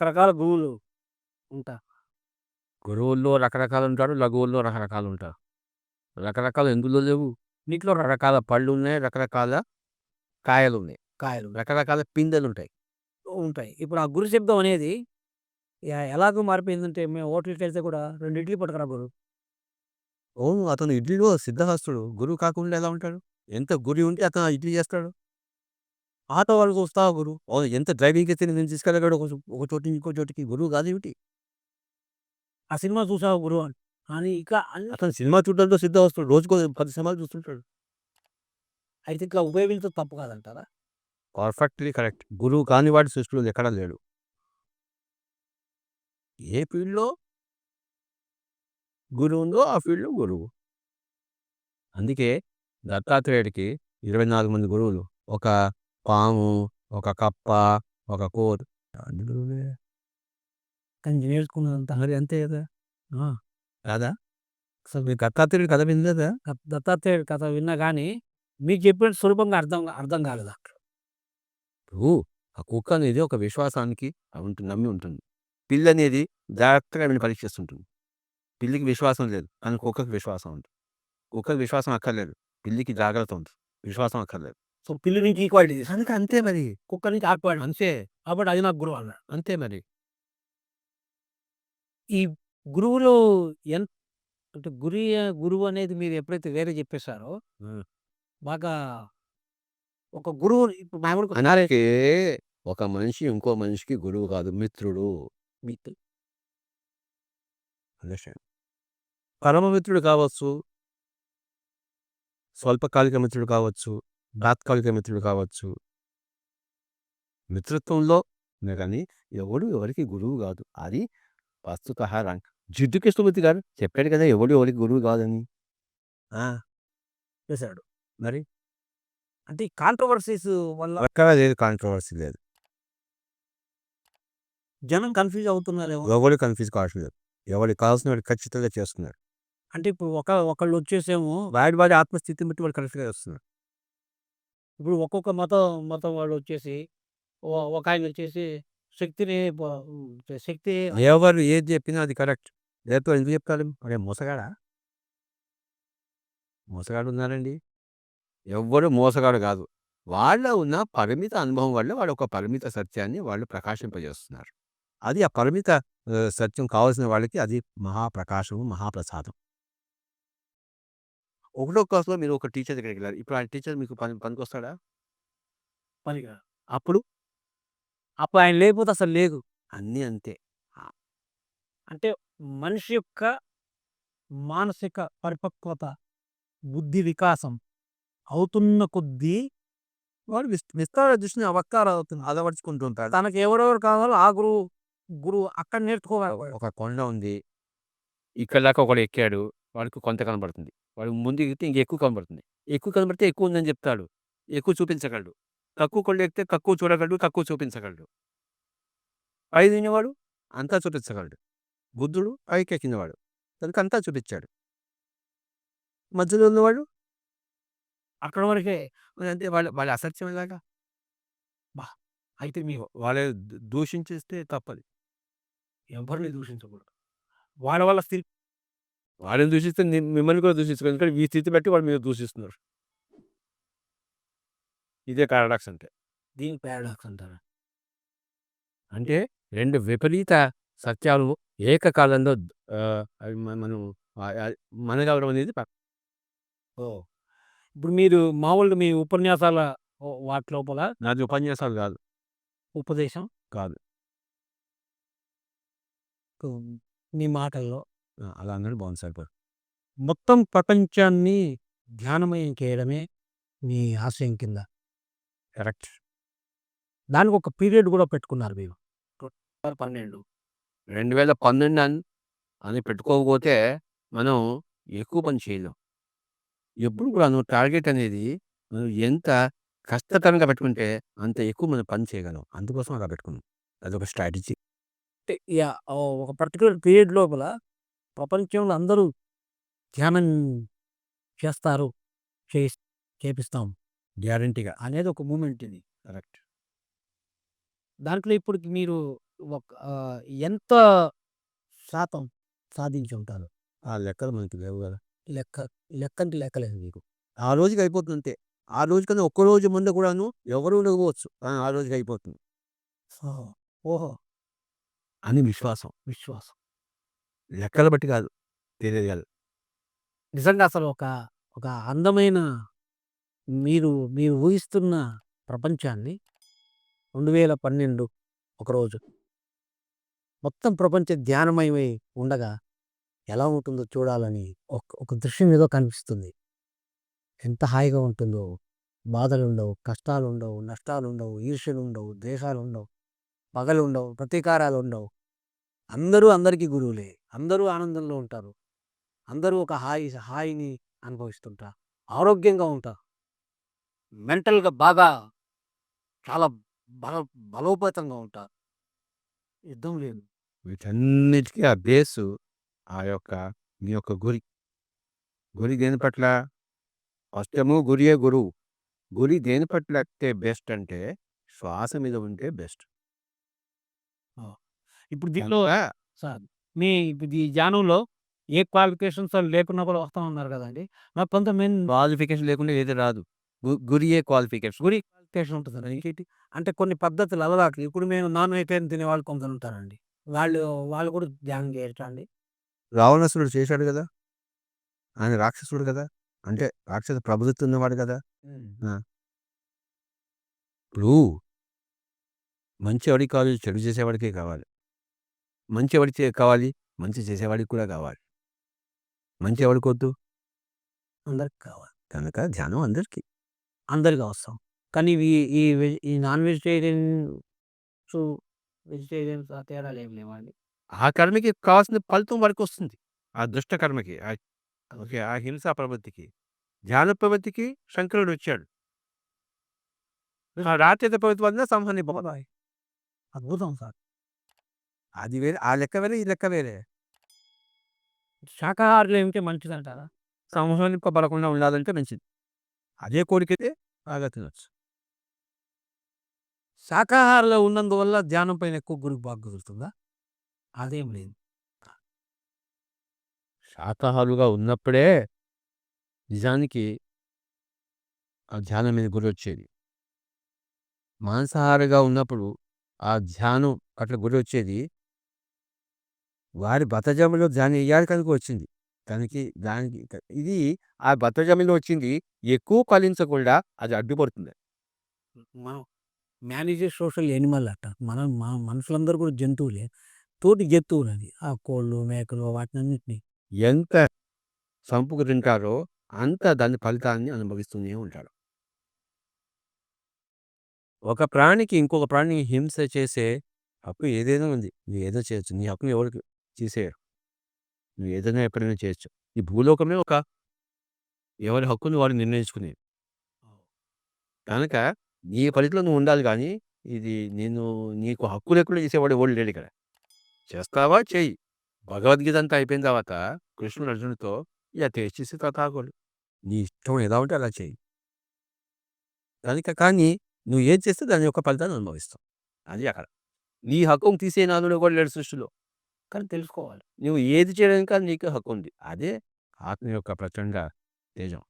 రకరకాల గురువులు ఉంటారు. గురువుల్లో రకరకాలుంటారు. లఘువుల్లో రకరకాలుంటారు. రకరకాలు ఎందులో లేవు? నీటిలో రకరకాల పళ్ళున్నాయి. రకరకాల కాయలున్నాయి. కాయలు రకరకాల పిందెలుంటాయి. ఉంటాయి. ఇప్పుడు ఆ గురు శబ్దం అనేది ఎ ఎలాగో మారిపోయిందంటే మేము హోటల్‌కెళ్తే కూడా 2 ఇడ్లీ పట్టుకురా గురు. అవును. అతను ఇడ్లీలో సిద్ధహస్తుడు. గురువు కాకుండా ఎలా ఉంటాడు? ఎంత గురి ఉంటే అతను ఇడ్లీ చేస్తాడు. ఆటో వాళ్ళకి వస్తావా గురువు? అవును. ఎంత డ్రైవింగ్ అయితే నేను తీసుకెళ్ళగలడు ఒక ఒక చోటు ఇంకో చోటికి. గురువు కాదేమిటి? ఆ సినిమా చూసావా గురు అని. అని ఇంకా అతను సినిమా చూడడంతో సిద్ధహస్తుడు. రోజుకో 10 సినిమాలు చూస్తుంటాడు. అయితే ఇట్లా ఉపయోగించడం తప్పు కాదంటారా? Perfectly correct. గురువు కానివాడు సృష్టిలో ఎక్కడా లేడు. ఏ ఫీల్డ్‌లో గురువుందో ఆ ఫీల్డ్‌లో గురువు. అందుకే దత్తాత్రేయుడికి 24 మంది గురువులు. ఒక పాము, ఒక కప్ప, ఒక గురువులే. కానీ నేర్చుకున్నదంతా మరి అంతే కదా! కాదా? అసలు మీరు దత్తాత్రేయుడి కథ వినలేదా? దత్ దత్తాత్రేయుడి కథ విన్నా గానీ, మీకు చెప్పినట్టు సులభంగా అర్థం అర్థం కాలేదు అక్కడ. ఇప్పుడు ఆ కుక్క అనేది ఒక విశ్వాసానికి ఉంటుంది నమ్మి ఉంటుంది. పిల్లి అనేది జాగ్రత్తగా వీడిని పరీక్షిస్తుంటుంది. పిల్లికి విశ్వాసం లేదు. కానీ కుక్కకి విశ్వాసం ఉంది. కుక్కకి విశ్వాసం అక్కర్లేదు. పిల్లికి జాగ్రత్త ఉంది. విశ్వాసం అక్కర్లేదు. సో పిల్లి నుంచి ఈక్వాలిటీ అందుకే అంతే మరి. కుక్క నుంచి ఆక్వాలిటీ అంతే. కాబట్టి అది నాకు గురువు అన్నాడు. అంతే మరి. ఈ గురువులు ఎన్ అంటే గురి గురువు అనేది మీరు ఎప్పుడైతే వేరే చెప్పేసారో హ్మ్. బాగా ఒక గురువు ఇప్పుడు అనాలికే ఒక మనిషి ఇంకో మనిషికి గురువు కాదు మిత్రుడు. మిత్రుడు కావచ్చు. స్వల్పకాలిక మిత్రుడు కావచ్చు. తాత్కాలిక మిత్రుడు కావచ్చు. మిత్రత్వంలో కానీ ఎవడు ఎవరికి గురువు కాదు. అది వస్తుతః రంగ్ జిడ్డు కృష్ణమూర్తి గారు చెప్పాడు కదా! ఎవడు ఎవరికి గురువు కాదని. చేశాడు. మరి? అంటే కాంట్రోవర్సీస్ వల్ల ఎక్కడ లేదు కాంట్రోవర్సీ లేదు. జనం కన్‌ఫ్యూజ్ అవుతున్నారేమో. ఎవడు కన్‌ఫ్యూజ్ కావట్లేదు. ఎవడికి కావాల్సిన వాడు ఖచ్చితంగా చేస్తున్నాడు. అంటే ఇప్పుడు ఒక ఒకళ్ళు వచ్చేసేమో వాడి వాడి ఆత్మస్థితిని బట్టి వాడు కరెక్ట్‌గా చేస్తున్నాడు. ఇప్పుడు ఒక్కొక్క మతం మతం వాళ్ళు వచ్చేసి ఒ ఒకాయన వచ్చేసి శక్తిని ప శక్తి ఎవరు ఏది చెప్పినా అది కరెక్ట్. లేకపోతే ఎందుకు చెప్తాడు? వాడేం మోసగాడా? మోసగాడు ఉన్నారండి. ఎవ్వడు మోసగాడు కాదు. వాళ్ళలో ఉన్న పరిమిత అనుభవం వల్ల వాడు ఒక పరిమిత సత్యాన్ని వాళ్ళు ప్రకాశింపజేస్తున్నారు. అది ఆ పరిమిత సత్యం కావాల్సిన వాళ్ళకి అది మహాప్రకాశము, మహాప్రసాదం. ఒకటో క్లాస్‌లో మీరు ఒక టీచర్ దగ్గరికెళ్ళారు. ఇప్పుడు ఆ టీచర్ మీకు పని పనికొస్తాడా? పనిగా అప్పుడు? అప్పుడు ఆయన లేకపోతే అసలు లేదు. అన్నీ అంతే. అంటే మనిషి యొక్క మానసిక పరిపక్వత, బుద్ధి వికాసం అవుతున్న కొద్దీ వాడు విస్ విస్తార దృష్టిని అలవరుచుకుంటూ ఉంటాడు. తనకు ఎవరెవరు కావాలో ఆ గురువు గురువు అక్కడ నేర్చుకోవాలి. ఒక కొండ ఉంది. ఇక్కడ దాకా ఒకడు ఎక్కాడు. వాడికి కొంత కనబడుతుంది. వాడు ముందుకు ఎక్కితే ఇంకెక్కువ కనబడుతుంది. ఎక్కువ కనబడితే ఎక్కువ ఉందని చెప్తాడు. ఎక్కువ చూపించగలడు. తక్కువ కొండ ఎక్కితే తక్కువ చూడగలడు. తక్కువ చూపించగలడు. ఐదు ఉన్నవాడు అంతా చూపించగలడు. బుద్ధుడు పైకెక్కినవాడు. కనుక అంతా చూపించాడు. మధ్యలో ఉన్నవాడు అక్కడ వరకే అంటే వాళ్ళ వాళ్ళ అసత్యం ఎలాగా? అయితే మీ వాళ్ళ దూ దూషించేస్తే తప్పది. ఎవరిని దూషించకూడదు. వాళ్ళ వల్ల స్థితి వాడిని దూషిస్తే మిమ్మల్ని కూడా దూషిస్తారు. ఎందుకంటే మీ స్థితి బట్టి వాళ్ళు మీరు దూషిస్తున్నారు. ఇదే పారాడాక్స్ అంటే. దీన్ని పారాడాక్స్ అంటారా? అంటే 2 విపరీత సత్యాలు ఏకకాలంలో మనం ఆహ్, మనగలగడం అనేది ఓహ్! ఇప్పుడు మీరు మామూలుగా మీ ఉపన్యాసాల ఓ వాటి లోపల నాది ఉపన్యాసాలు కాదు. ఉపదేశం కాదు. మీ మాటల్లో! అలా అన్నాడు బాగుంది సరిపోదు. మొత్తం ప్రపంచాన్ని ధ్యానమయం చేయడమే మీ ఆశయం కింద. కరెక్ట్. దానికి ఒక పీరియడ్ కూడా పెట్టుకున్నారు మీరు. 2012 2012 అన్ అని పెట్టుకోకపోతే మనం ఎక్కువ పని చేయలేం. ఎప్పుడు కూడాను టార్గెట్ అనేది మనం ఎంత కష్టతరంగా పెట్టుకుంటే అంత ఎక్కువ మనం పని చేయగలం. అందుకోసం అలా పెట్టుకున్నాం. అదొక స్ట్రాటజీ. అంటే! ఒక పర్టిక్యులర్ పీరియడ్ లోపల ప్రపంచంలో అందరూ ధ్యానం చేస్తారు. చేస్ చేపిస్తాం గ్యారంటీగా. అనేది ఒక మూమెంట్ ఇది. కరెక్ట్. దాంట్లో ఇప్పుడు మీరు ఒక ఎంత శాతం సాధించి ఉంటారు? ఆ లెక్కలు మనకి లేవు గదా! లెక్క లెక్కంటే లెక్కలేదు మీకు. ఆ రోజుకి అయిపోతుంది అంతే. ఆ రోజు కన్నా ఒక్క రోజు ముందు కూడాను ఎవరు ఉండకపోవచ్చు. ఆ రోజుకి అయిపోతుంది. ఓహో! అని విశ్వాసం. విశ్వాసం. లెక్కలు బట్టి కాదు. తెలియజేయాలి. నిజంగా అసలు ఒక, ఒక అందమైన మీరు, మీరు ఊహిస్తున్న ప్రపంచాన్ని 2012 ఒకరోజు మొత్తం ప్రపంచం ధ్యానమయమై ఉండగా ఎలా ఉంటుందో చూడాలని ఒక, ఒక దృశ్యం ఏదో కనిపిస్తుంది. ఎంత హాయిగా ఉంటుందో. బాధలుండవు, కష్టాలుండవు, నష్టాలుండవు, ఈర్ష్యలుండవు, ద్వేషాలుండవు, పగలుండవు, ప్రతీకారాలుండవు. అందరూ అందరికీ గురువులే. అందరూ ఆనందంలో ఉంటారు. అందరూ ఒక హాయి హాయిని అనుభవిస్తుంటారు. ఆరోగ్యంగా ఉంటారు. మెంటల్‌గా బాగా చాలా బల బలోపేతంగా ఉంటారు. యుద్ధం లేదు. వీటన్నిటికి ఆ బేసు ఆ యొక్క మీ యొక్క గురి. గురి దేని పట్ల? ఫస్టేమో గురియే గురువు. గురి దేని పట్ల అయితే బెస్ట్ అంటే శ్వాస మీద ఉంటే బెస్ట్. ఆ! ఇప్పుడు దీనిలో సార్ మీ ఇప్పుడు ఈ ధ్యానంలో ఏ క్వాలిఫికేషన్స్ లేకున్నా కూడా వస్తామన్నారు కదండీ! మరి కొంతమంది క్వాలిఫికేషన్ లేకుండా ఏది రాదు. గు గురియే క్వాలిఫికేషన్. గురి క్వాలిఫికేషన్. ఇంకేంటి అంటే కొన్ని పద్ధతులు అలవాట్లు ఇప్పుడు మేము నాన్ వెజిటేరియన్ తినేవాళ్ళు కొందరు ఉంటారండి. వాళ్ళు వాళ్ళు కూడా ధ్యానం చేయొచ్చా అండి? రావణాసురుడు చేశాడు గదా! ఆయన రాక్షసుడు గదా! అంటే రాక్షస ప్రబుద్ధి ఉన్నవాడు! ఆ! ఇప్పుడు మంచివాడికి కావాలి, చెడు చేసేవాడికే కావాలి. మంచివాడికి కావాలి, మంచి చేసేవాడికి కూడా కావాలి. మంచి ఎవరికొద్దు? అందరికి కావాలి. కనుక ధ్యానం అందరికీ. అందరికి అవసరం. కానీ ఈ ఈ ఈ నాన్ వెజిటేరియన్స్, వెజిటేరియన్స్ ఆ తేడాలేమి లేవండి? ఆ కర్మకి కావాల్సిన ఫలితం వాడికొస్తుంది. ఆ దుష్ట కర్మకి. ఓకే. ఆ హింసా ప్రవృత్తికి. ధ్యాన ప్రవృత్తికి శంకరుడొచ్చాడు. ఆ రాత్రిత ప్రవృత్తి వలన సంహని బాబాయ్! అద్భుతం సార్. అది వేరే. ఆ లెక్క వేరే, ఈ లెక్క వేరే. శాకాహారులు ఏమిటే మంచిదంటారా? సంహరింపబడకుండా ఉండాలంటే మంచిది. అదే కోడికైతే బాగా తినొచ్చు. శాకాహారులో ఉన్నందువల్ల ధ్యానం పైన ఎక్కువ గురి బాగా కుదురుతుందా? అదేం లేదు. శాకాహారులుగా ఉన్నప్పుడే నిజానికి ఆ ధ్యానం మీద గురొచ్చేది. మాంసాహారిగా ఉన్నప్పుడు ఆ ధ్యానం అట్లా గురొచ్చేది. వారి బతజములో ఎయ్యాలి కనుక వచ్చింది. దానికి దానికి ఇది ఆ బతజమిలో వచ్చింది ఎక్కువ ఫలించకుండా అది అడ్డుపడుతుంది. మనం మేనేజ్ సోషల్ యానిమల్ అట. మనం మ మనుషులందరూ కూడా జంతువులే. తోటి జంతువులది. ఆ కోళ్ళు, మేకలు వాటినన్నిటిని. ఎంత సంపుకు తింటారో అంత దాని ఫలితాన్ని అనుభవిస్తూనే ఉంటారు. ఒక ప్రాణికి ఇంకొక ప్రాణిని హింస చేసే హక్కు ఏదైనా ఉంది. నువ్వేదో చేయొచ్చు. నీ హక్కుని ఎవరు తీసేయరు. నువ్వు ఏదైనా ఎప్పుడైనా చేయొచ్చు. ఈ భూలోకమే ఒక ఎవరి హక్కును వాడు నిర్ణయించుకునేది. కనుక నీ పరిధిలో నువ్వు ఉండాలి కానీ ఇది నేను నీకు హక్కు లేకుండా చేసేవాడు ఎవడు లేడు ఇక్కడ. చేస్తావా చెయ్యి. భగవద్గీత అంతా అయిపోయిన తర్వాత కృష్ణుడు అర్జునుడితో యథేచ్ఛసి తథాగతులు. నీ ఇష్టం ఎలా ఉంటే అలా చెయ్యి. కనుక కానీ నువ్వు ఏం చేస్తే దాని యొక్క ఫలితాన్ని అనుభవిస్తావు. అది అక్కడ. నీ హక్కును తీసే నాథుడు కూడా లేడు సృష్టిలో. కానీ తెలుసుకోవాలి. నువ్వు ఏది చేయడానికి నీకు హక్కు ఉంది. అదే ఆత్మ యొక్క ప్రచండ తేజం.